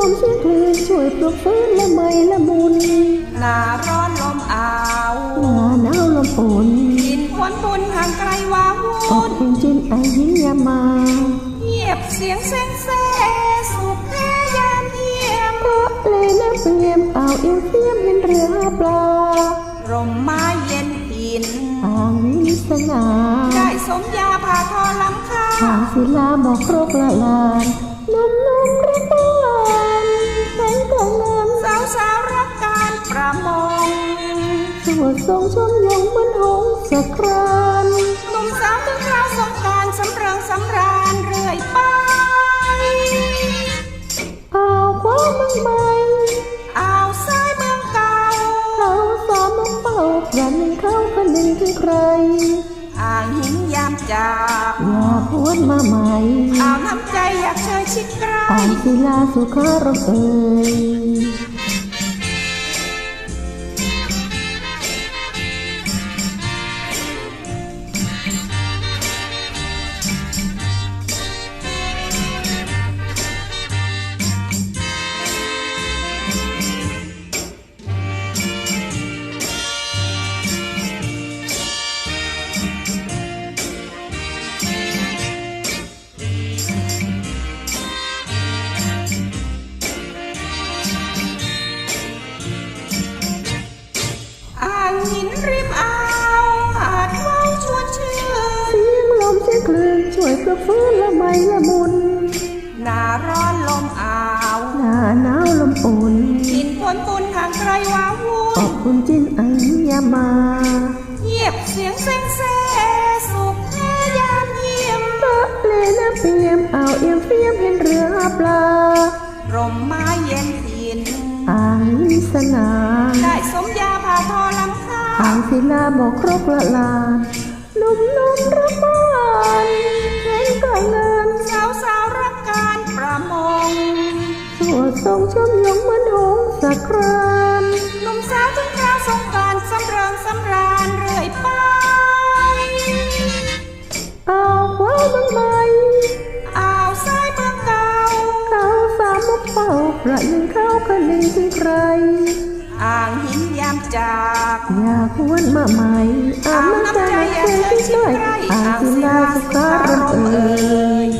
ช่วยปลุกฟื้นละไมละมุนหน้าร้อนลมอ้าวหน้าหนาวลมฝนกินควนบุญห่างไกลว้าอวุ่อกนเพลงจินไอยิ้มยามมาเงียบเสียงเซ็งเซ่สุขแท้ยามเยี่ยมเพราะเลยน้ำเปลี่ยมอ่าวเอียวเทียมเห็นเรือปลาร่มไม้เย็นหินอ่างวิสนาได้สมยาผ่าทอลำคาทางศิลาหมอกโรกละลานนุ่มนุ่มระ วดทรงชมยงเหมือนหงส์สครานหนุ่มสาวถึงคราวสงกรารสำเริงสำราญเรื่อยไปอ่าวคว้ามังใบอ่าวซ้ายเมืองเก่าเขาสอนมุกเป่าอย่าหนึ่งเขาคนหนึ่งถึงใครอ่างหินยามจากอย่าพวนมาใหม่อ่าวน้ำใจอยากเชยชิดใกล้อ่างศิลาสุขารมเอ่ย อุ่นกินผลบุญห่างไกลว้าวุ่ขอนบคุณจินไอยิ้มยามมาเงียบเสียงเซ็งเซ่สุขแท้ยามเยี่ยมเพราะเลน้ำเปียมอ่าวเอียมเฟียมเห็นเรือปลาร่มไม้เย็นหินอ่างวิสนาได้สมยาผ่าทอลำคาทางศิลาหมอกโรกละลานนุ่มนุ่มระบา สวดทรงชมยงเหมือนหงส์สครามหนุ่มสาวถึงคราวสงกรารสำเริงสำราญเรื่อยไปอ่าวคว้าบางใบอ่าวซ้ายเมืองเก่าเขาสามมุกเป่าประหนึ่งเขาคนหนึ่งถึงใคร อ่างหินยามจากอยากวนมาใหม่อ่านน้ำใจอยากเจอที่ช่วยอ่านศิลาสุขารมเอ่ย